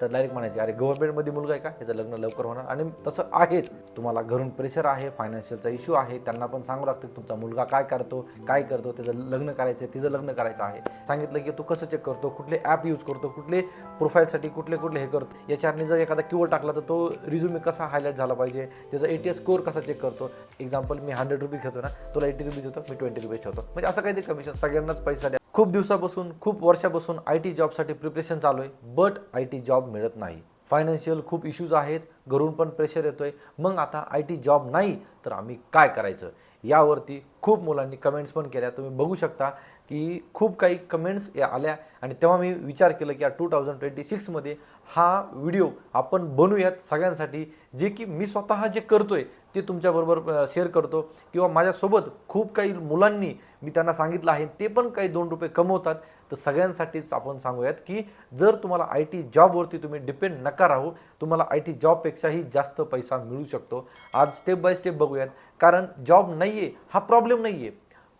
तर डायरेक्ट म्हणायचे अरे गव्हर्नमेंटमध्ये मुलगा आहे का? याचं लग्न लवकर होणार. आणि तसं आहेच. तुम्हाला घरून प्रेशर आहे फायनान्शियलचा इश्यू आहे त्यांना पण सांगू लागतं तुमचा मुलगा काय करतो काय करतो त्याचं लग्न करायचं आहे तिचं लग्न करायचं आहे. सांगितलं की तू कसं चेक करतो? कुठले ॲप यूज करतो? कुठले प्रोफाईलसाठी कुठले कुठले हे करतो? याच्याने जर एखादा किवड टाकला तर तो रिझ्युमे कसा हायलाईट झाला पाहिजे? त्याचा ए टी एस स्कोअर कसा चेक करतो? एक्झाम्पल मी हंड्रेड रुपीज घेतो ना तुला एटी रुपीज होतो मी ट्वेंटी रुपीज ठेवतो. म्हणजे असं काहीतरी कमिशन सगळ्यांनाच पैसा द्या. खूप दिवसापासून खूप वर्षापासून आय टी जॉबसाठी प्रिपरेशन चालू आहे बट आय टी जॉब मिळत नाही. फायनान्शियल खूप इश्यूज आहेत घरून पण प्रेशर येतो आहे मग आता आय टी जॉब नाही तर आम्ही काय करायचं? यावरती खूप मुलांनी कमेंट्स पण केल्या. तुम्ही बघू शकता की खूप काही कमेंट्स या आल्या. आणि तेव्हा मी विचार केला की या टू थाउजंड ट्वेंटी सिक्समध्ये हा व्हिडिओ आपण बनवूयात सगळ्यांसाठी. जे की मी स्वतः जे करतोय ते तुमच्याबरोबर शेअर करतो. किंवा माझ्यासोबत खूप काही मुलांनी मी त्यांना सांगितलं आहे ते पण काही दोन रुपये कमवतात. तर सगळ्यांसाठीच आपण सांगूयात की जर तुम्हाला आय टी जॉबवरती तुम्ही डिपेंड नका राहू तुम्हाला आय टी जॉबपेक्षाही जास्त पैसा मिळू शकतो. आज स्टेप बाय स्टेप बघूयात. कारण जॉब नाही आहे हा प्रॉब्लेम नाही आहे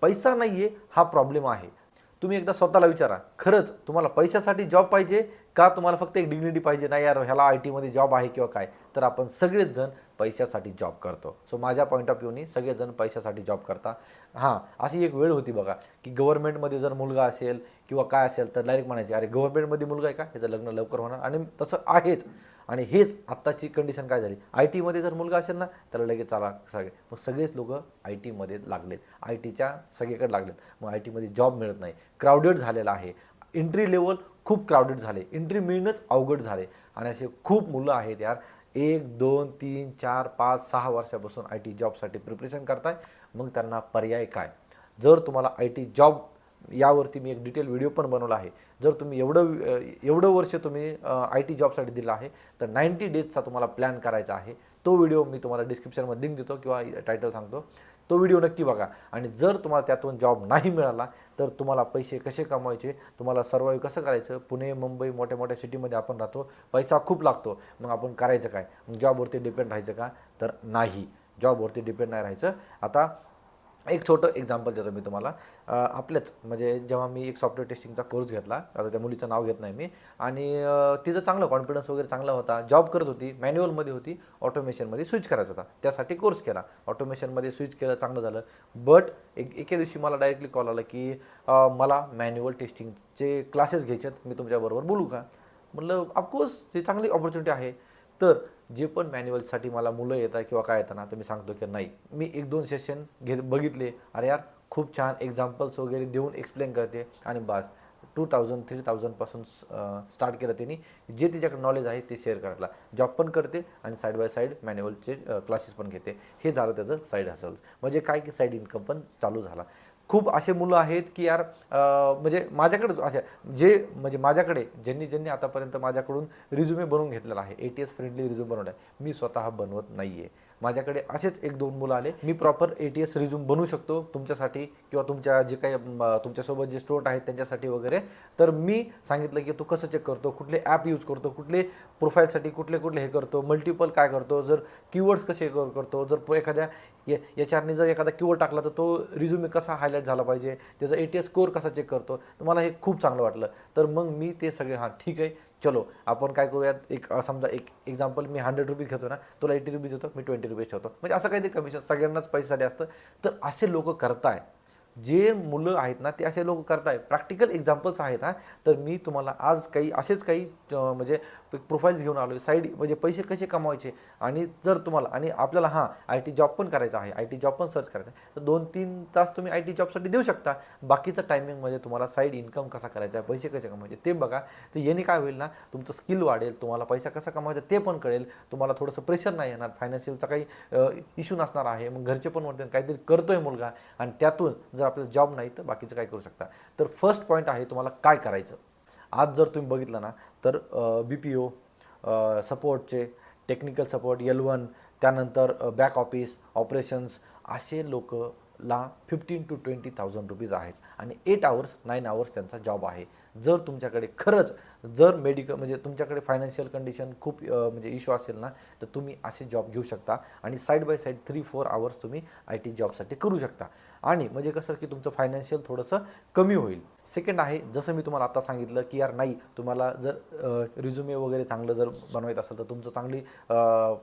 पैसा नाही आहे हा प्रॉब्लेम आहे. तुम्ही एकदा स्वतःला विचारा खरंच तुम्हाला पैशासाठी जॉब पाहिजे का तुम्हाला फक्त एक डिग्निटी पाहिजे? नाही यार ह्याला आय टीमध्ये जॉब आहे किंवा काय? तर आपण सगळेच जण पैशासाठी जॉब करतो. सो माझ्या पॉईंट ऑफ व्ह्यूनी सगळेजण पैशासाठी जॉब करता. हां अशी एक वेळ होती बघा की गव्हर्नमेंटमध्ये जर मुलगा असेल किंवा काय असेल तर डायरेक्ट म्हणायचे अरे गव्हर्नमेंटमध्ये मुलगा आहे का? याचं लग्न लवकर होणार. आणि तसं आहेच. आणि हेच आत्ताची कंडिशन काय झाली? आय टीमध्ये जर मुलगा असेल ना त्याला लगेच चाला सगळे. मग सगळेच लोक आय टीमध्ये लागलेत. आय टीच्या सगळीकडे लागलेत. मग आय टीमध्ये जॉब मिळत नाही. क्राऊडेड झालेला आहे. एंट्री लेवल खूप क्राऊडेड झाले. एंट्री मिळणंच अवघड झाले. आणि असे खूप मुलं आहेत यार. एक दोन तीन चार पाच सहा वर्षापासून आय टी जॉबसाठी प्रिपरेशन करताय. मग त्यांना पर्याय काय? जर तुम्हाला आय टी जॉब यावरती मी एक डिटेल व्हिडिओ पण बनवला आहे. जर तुम्ही एवढं एवढं वर्ष तुम्ही आय टी जॉबसाठी दिलं आहे तर नाईन्टी डेजचा तुम्हाला प्लॅन करायचा आहे. तो व्हिडिओ मी तुम्हाला डिस्क्रिप्शनमध्ये लिंक देतो किंवा टायटल सांगतो. तो व्हिडिओ नक्की बघा. आणि जर तुम्हाला त्यातून जॉब नाही मिळाला तर तुम्हाला पैसे कसे कमवायचे तुम्हाला सर्वाईव्ह कसं करायचं? पुणे मुंबई मोठ्या मोठ्या सिटीमध्ये आपण राहतो. पैसा खूप लागतो. मग आपण करायचं काय? मग जॉबवरती डिपेंड राहायचं का? तर नाही. जॉबवरती डिपेंड नाही राहायचं. आता एक छोटं एक्झाम्पल देतो मी तुम्हाला. आपल्याच म्हणजे जेव्हा मी एक सॉफ्टवेअर टेस्टिंगचा कोर्स घेतला आता त्या मुलीचं नाव घेत नाही मी आणि तिचं चांगलं कॉन्फिडन्स वगैरे चांगला होता जॉब करत होती मॅन्युअलमध्ये होती ऑटोमेशनमध्ये स्विच करायचा होता. त्यासाठी कोर्स केला. ऑटोमेशनमध्ये स्विच केलं चांगलं झालं. बट एक एके दिवशी मला डायरेक्टली कॉल आला की मला मॅन्युअल टेस्टिंगचे क्लासेस घ्यायचे आहेत मी तुमच्याबरोबर बोलू का? म्हटलं ऑफकोर्स ही चांगली ऑपॉर्च्युनिटी आहे. तर जे पण मॅन्युअलसाठी मला मुलं येतात किंवा काय येतात ना तर मी सांगतो की नाही. मी एक दोन सेशन घेत बघितले. अरे यार खूप छान एक्झाम्पल्स वगैरे देऊन एक्सप्लेन करते. आणि बस टू थाउजंड थ्री थाउजंडपासून स्टार्ट केलं त्यांनी. जे तिच्याकडे नॉलेज आहे ते शेअर करायला. जॉब पण करते आणि साईड बाय साईड मॅन्युअलचे क्लासेस पण घेते. हे झालं त्याचं साईड हसल्स म्हणजे काय की साईड इन्कम पण चालू झाला. खूप असे मुलं आहेत की यार म्हणजे माझ्याकडे असे जे म्हणजे माझ्याकडे ज्यांनी ज्यांनी आतापर्यंत माझ्याकडून रिझ्युमे बनवून घेतलेला आहे A T S friendly resume बनवला आहे मी स्वतः बनवत नाही आहे माझ्याकडे असेच एक दोन मुलं आले. मी proper A T S resume बनवू शकतो तुमच्यासाठी किंवा तुमच्या जे काही तुमच्यासोबत जे स्टुडंट आहेत त्यांच्यासाठी वगैरे. तर मी सांगितलं की तू कसं चेक करतो कुठले ॲप यूज करतो कुठले प्रोफाईलसाठी कुठले कुठले हे करतो मल्टिपल काय करतो जर कीवर्ड्स कसे करतो जर प- एखाद्या याच्याने जर एखादा कीवर्ड टाकला तर तो रिझ्युमे कसा हायलाईट झाला पाहिजे त्याचा ए टी एस स्कोअर कसा चेक करतो. तर मला हे खूप चांगलं वाटलं. तर मग मी ते सगळे हां ठीक आहे. चलो आपण काय करूयात एक समजा एक एक्झाम्पल मी हंड्रेड रुपीज घेतो ना तुला एटी रुपीज देतो मी ट्वेंटी रुपीज ठेवतो. म्हणजे असं काहीतरी कमिशन सगळ्यांनाच पैशासाठी असतं. तर असे लोक करताय. जे मुलं आहेत ना ते असे लोक करताय. प्रॅक्टिकल एक्झाम्पल्स आहेत ना तर मी तुम्हाला आज काही असेच काही म्हणजे प्रोफाईल्स घेऊन आलो साईड म्हणजे पैसे कसे कमवायचे? आणि जर तुम्हाला आणि आपल्याला हां आय टी जॉब पण करायचा आहे. आय टी जॉब पण सर्च करायचा आहे. तर दोन तीन तास तुम्ही आय टी जॉबसाठी देऊ शकता. बाकीचं टायमिंगमध्ये तुम्हाला साईड इन्कम कसा करायचा आहे पैसे कसे कमवायचे ते बघा. तर याने काय होईल ना तुमचं स्किल वाढेल तुम्हाला पैसा कसा कमवायचा ते पण कळेल. तुम्हाला थोडंसं प्रेशर नाही येणार. फायनान्शियलचा काही इश्यू नसणार आहे. मग घरचे पण म्हणते काहीतरी करतो आहे मुलगा. आणि त्यातून जर आपल्याला जॉब नाही तर बाकीचं काय करू शकता. तर फर्स्ट पॉईंट आहे तुम्हाला काय करायचं. आज जर तुम्ही बघितलं ना तर बी पी ओ सपोर्टचे टेक्निकल सपोर्ट एल वन त्यानंतर बॅक ऑफिस ऑपरेशन्स असे लोकला fifteen to twenty thousand rupees आहेत. आणि एट आवर्स नाईन आवर्स त्यांचा जॉब आहे. जर तुमच्याकडे खरंच जर मेडिकल म्हणजे तुमच्याकडे फायनान्शियल कंडिशन खूप म्हणजे इश्यू असेल ना तर तुम्ही असे जॉब घेऊ शकता. आणि side by side three four hours तुम्ही आय टी जॉबसाठी करू शकता. आणि म्हणजे कसं की तुमचं फायनान्शियल थोडंसं कमी होईल. सेकंड आहे जसं मी तुम्हाला आता सांगितलं की यार नाही तुम्हाला जर रिझ्युमे वगैरे चांगलं जर बनवायचं असेल तर तुमचं चांगली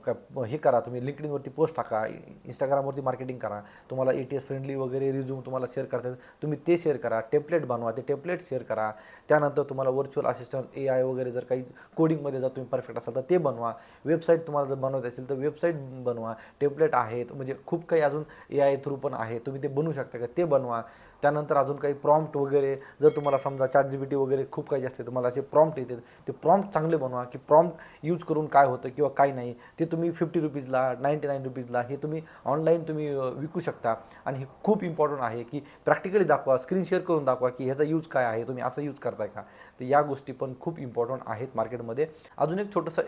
काय हे करा तुम्ही लिंकडिनवरती पोस्ट टाका इंस्टाग्रामवरती मार्केटिंग करा तुम्हाला ए टी एस फ्रेंडली वगैरे रिझ्यूम तुम्हाला शेअर करता येईल तुम्ही ते शेअर करा टेम्पलेट बनवा ते टेम्पलेट शेअर करा त्यानंतर तुम्हाला व्हर्च्युअल असिस्टंट ए आय वगैरे जर काही कोडिंगमध्ये जर तुम्ही परफेक्ट असाल तर ते बनवा वेबसाईट तुम्हाला जर बनवायचं असेल तर वेबसाईट बनवा टेम्पलेट आहेत म्हणजे खूप काही अजून ए आय थ्रू पण आहे तुम्ही ते बनवू शकता का ते बनवा त्यानंतर अजून काही प्रॉम्प्ट वगैरे जर तुम्हाला समजा चॅट जी बी टी वगैरे खूप काही जास्त तुम्हाला असे प्रॉम्प्ट येते ते प्रॉम्प्ट चांगले बनवा की प्रॉम्प्ट यूज करून काय होतं किंवा काय नाही ते तुम्ही फिफ्टी रुपीजला नाईंटी नाईन रुपीजला हे तुम्ही ऑनलाईन तुम्ही विकू शकता. आणि हे खूप इम्पॉर्टंट आहे की प्रॅक्टिकली दाखवा स्क्रीन शेअर करून दाखवा की ह्याचा यूज काय आहे तुम्ही असं यूज करताय का? तर या गोष्टी पण खूप इम्पॉर्टंट आहेत मार्केटमध्ये अजून एक छोटंसं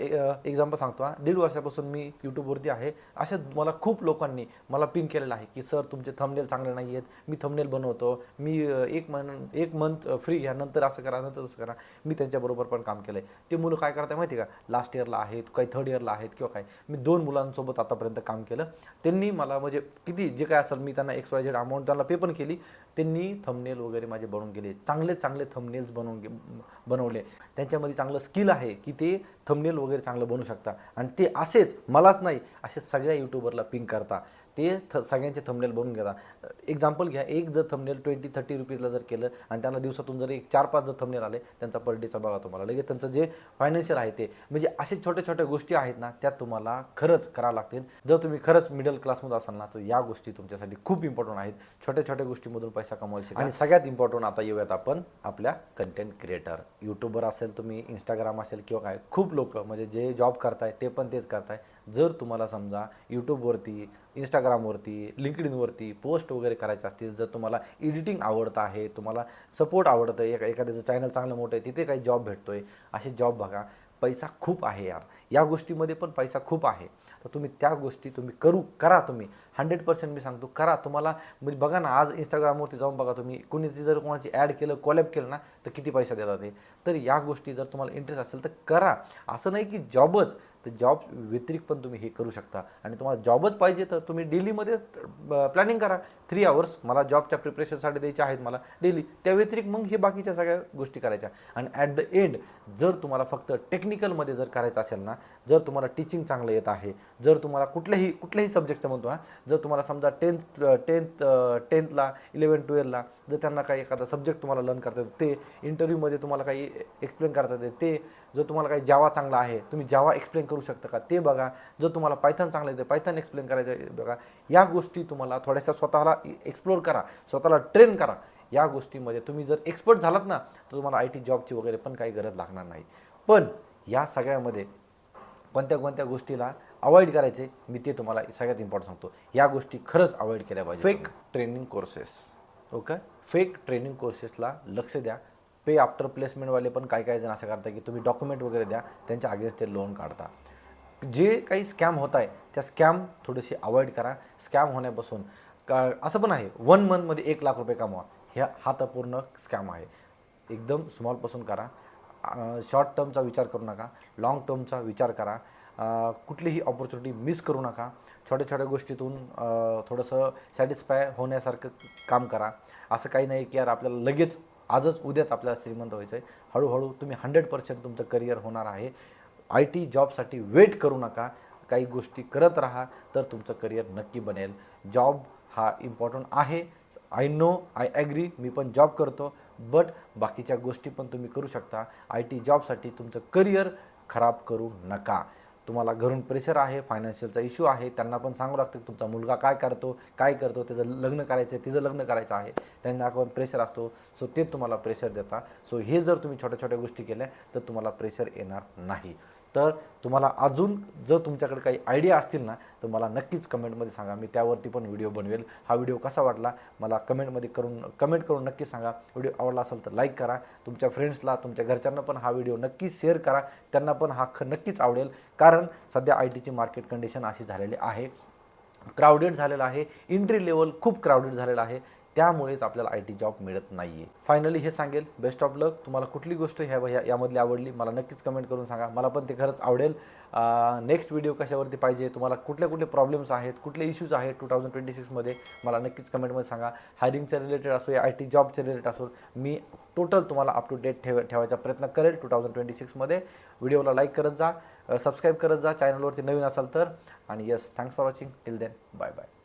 एक्झाम्पल सांगतो दीड वर्षापासून मी यूट्यूबवरती आहे. अशा मला खूप लोकांनी मला पिंक केलेलं आहे की सर तुमचे थंबनेल चांगले नाही आहेत मी थंबनेल बनवतो. मी एक महिन एक मंथ फ्री ह्या नंतर असं करा नंतर तसं करा. मी त्यांच्याबरोबर पण काम केलं आहे ते मुलं काय करताय माहिती आहे का? लास्ट इयरला आहेत काही थर्ड इयरला आहेत किंवा काय. मी दोन मुलांसोबत आतापर्यंत काम केलं. त्यांनी मला म्हणजे किती जे काय असेल मी त्यांना एक्स वाय झेड अमाऊंट त्यांना पे पण केली. त्यांनी थंबनेल वगैरे माझे बनवून गेले चांगले चांगले थंबनेल्स बनवून गे बनवले. त्यांच्यामध्ये चांगलं स्किल आहे की ते थंबनेल वगैरे चांगलं बनवू शकता. आणि ते असेच मलाच नाही असे सगळ्या यूट्यूबरला पिंक करता. ते थ सगळ्यांचे थंबनेल बनवून घेता. एक्झाम्पल घ्या एक जर थंबनेल ट्वेंटी थर्टी रुपीजला जर केलं आणि त्यांना दिवसातून जर एक चार पाच जर थंबनेल आले त्यांचा पर डेचा बघा तुम्हाला. लगेच त्यांचं जे फायनान्शियल आहे ते. म्हणजे असे छोट्या छोट्या गोष्टी आहेत ना त्या तुम्हाला खरंच करावं लागतील. जर तुम्ही खरंच मिडल क्लासमध्ये असाल ना तर या गोष्टी तुमच्यासाठी खूप इम्पॉर्टंट आहेत. छोट्या छोट्या गोष्टीमधून पैसा कमवायचे आणि सगळ्यात इम्पॉर्टंट आता येऊयात आपण आपल्या कंटेंट क्रिएटर यूट्यूबर असेल तुम्ही इंस्टाग्राम असेल किंवा काय खूप लोक म्हणजे जे जॉब करताय ते पण तेच करताय. जर तुम्हाला समजा यूट्यूबवरती इंस्टाग्रामवरती लिंकडिनवरती पोस्ट वगैरे करायचे असतील जर तुम्हाला एडिटिंग आवडतं आहे तुम्हाला सपोर्ट आवडतं आहे एका एखाद्याचं चॅनल चांगलं मोठं आहे तिथे काही जॉब भेटतो आहे असे जॉब बघा. पैसा खूप आहे यार. या गोष्टीमध्ये पण पैसा खूप आहे. तर तुम्ही त्या गोष्टी तुम्ही करू करा तुम्ही. हंड्रेड पर्सेंट मी सांगतो. करा तुम्हाला म्हणजे बघा ना आज इंस्टाग्रामवरती जाऊन बघा तुम्ही. कुणीची जर कोणाची ॲड केलं कॉलॅब केलं ना तर किती पैसा देतात ते. तर या गोष्टी जर तुम्हाला इंटरेस्ट असेल तर करा. असं नाही की जॉबच तर जॉब व्यतिरिक्त पण तुम्ही हे करू शकता. आणि तुम्हाला जॉबच पाहिजे तर तुम्ही डेलीमध्ये प्लॅनिंग करा. थ्री आवर्स मला जॉबच्या प्रिपरेशनसाठी द्यायचे आहेत मला डेली. त्या व्यतिरिक्त मग हे बाकीच्या सगळ्या गोष्टी करायच्या. आणि ॲट द एंड जर तुम्हाला फक्त टेक्निकलमध्ये जर करायचं असेल ना जर तुम्हाला टीचिंग चांगलं येत आहे जर तुम्हाला कुठल्याही कुठल्याही सब्जेक्टचं म्हणतो हा जर तुम्हाला समजा टेन्थ टेन्थ टेन्थला इलेवन ट्वेल्थला जर त्यांना काही एखादा सब्जेक्ट तुम्हाला लर्न करता येतो ते इंटरव्ह्यूमध्ये तुम्हाला काही एक्सप्लेन करता येते. ते जर तुम्हाला काही जावा चांगला आहे तुम्ही जावा एक्सप्लेन करू शकता का? ते बघा. जर तुम्हाला पायथन चांगलं येते पायथन एक्सप्लेन करायचं आहे बघा. या गोष्टी तुम्हाला थोड्याशा स्वतःला एक्सप्लोर करा स्वतःला ट्रेन करा. या गोष्टीमध्ये तुम्ही जर एक्सपर्ट झालात ना तर तुम्हाला आय टी जॉबची वगैरे पण काही गरज लागणार नाही. पण या सगळ्यामध्ये कोणत्या कोणत्या गोष्टीला अवॉइड करायचे. मी ते तुम्हाला सगळ्यात इम्पॉर्टंट सांगतो. या गोष्टी खरंच अवॉइड केल्या पाहिजे fake training courses okay? Fake training कोर्सेसला लक्ष द्या. पे आफ्टर प्लेसमेंटवाले पण काही काही जण असं करतात की तुम्ही डॉक्युमेंट वगैरे द्या त्यांच्या अगेन्स्ट ते लोन काढता. जे काही स्कॅम होत आहे त्या स्कॅम थोडेसे अवॉइड करा. स्कॅम होण्यापासून का असं पण आहे. वन मंथमध्ये एक लाख रुपये कमवा. ह्या हा तर पूर्ण स्कॅम आहे. एकदम स्मॉलपासून करा. शॉर्ट टर्मचा विचार करू नका. लाँग टर्मचा विचार करा. कुठलीही ऑपॉर्च्युनिटी मिस करू नका. छोट्या छोट्या गोष्टीतून थोडंसं सॅटिस्फाय होण्यासारखं काम करा. असं काही नाही की यार आपल्याला लगेच आजच उद्याच आपल्याला श्रीमंत व्हायचं आहे हळूहळू तुम्ही हंड्रेड पर्सेंट तुमचं करिअर होणार आहे. आय टी जॉबसाठी वेट करू नका. काही गोष्टी करत राहा तर तुमचं करिअर नक्की बनेल. जॉब हा इम्पॉर्टंट आहे. आय नो आय ॲग्री मी पण जॉब करतो. बट बाकीच्या गोष्टी पण तुम्ही करू शकता. आय टी जॉबसाठी तुमचं करिअर खराब करू नका. तुम्हाला घरून प्रेशर आहे फायनान्शियलचा इश्यू आहे त्यांना पण सांगू लागतं की तुमचा मुलगा काय करतो काय करतो त्याचं लग्न करायचं आहे तिचं लग्न करायचं आहे. त्यांना पण प्रेशर असतो सो ते तुम्हाला प्रेशर देतात. सो हे जर तुम्ही छोट्या छोट्या गोष्टी केल्या तर तुम्हाला प्रेशर येणार नाही. तर तुम्हाला अजून जर तुमच्याकडे काही आयडिया असतील ना तर मला नक्कीच कमेंटमध्ये सांगा. मी त्यावरती पण व्हिडिओ बनवेल. हा व्हिडिओ कसा वाटला मला कमेंटमध्ये करून कमेंट करून नक्की सांगा. व्हिडिओ आवडला असेल तर लाईक करा. तुमच्या फ्रेंड्सला तुमच्या घरच्यांना पण हा व्हिडिओ नक्कीच शेअर करा. त्यांना पण हा ख नक्कीच आवडेल. कारण सध्या आय टीची मार्केट कंडिशन अशी झालेली आहे. क्राउडेड झालेलं आहे. एंट्री लेवल खूप क्राउडेड झालेलं आहे. त्यामुळेच आपल्याला आय टी जॉब मिळत नाही आहे फायनली हे सांगेल बेस्ट ऑफ लक तुम्हाला कुठली गोष्ट ह्या ह्या- यामधली आवडली मला नक्कीच कमेंट करून सांगा. मला पण ते खरंच आवडेल. नेक्स्ट व्हिडिओ कशावरती पाहिजे तुम्हाला कुठले कुठले प्रॉब्लेम्स आहेत कुठले इश्यूज आहेत टू थाउजंड ट्वेंटी सिक्समध्ये मला नक्कीच कमेंटमध्ये सांगा. हायरिंगच्या रिलेटेड असो या आय टी जॉबच्या रिलेटेड असो मी टोटल तुम्हाला अप टू डेट ठेव ठेवायचा प्रयत्न करेल टू थाउजंड ट्वेंटी सिक्समध्ये व्हिडिओला लाईक करत जा सबस्क्राईब करत जा चॅनलवरती नवीन असाल तर. आणि yes thanks for watching till then bye bye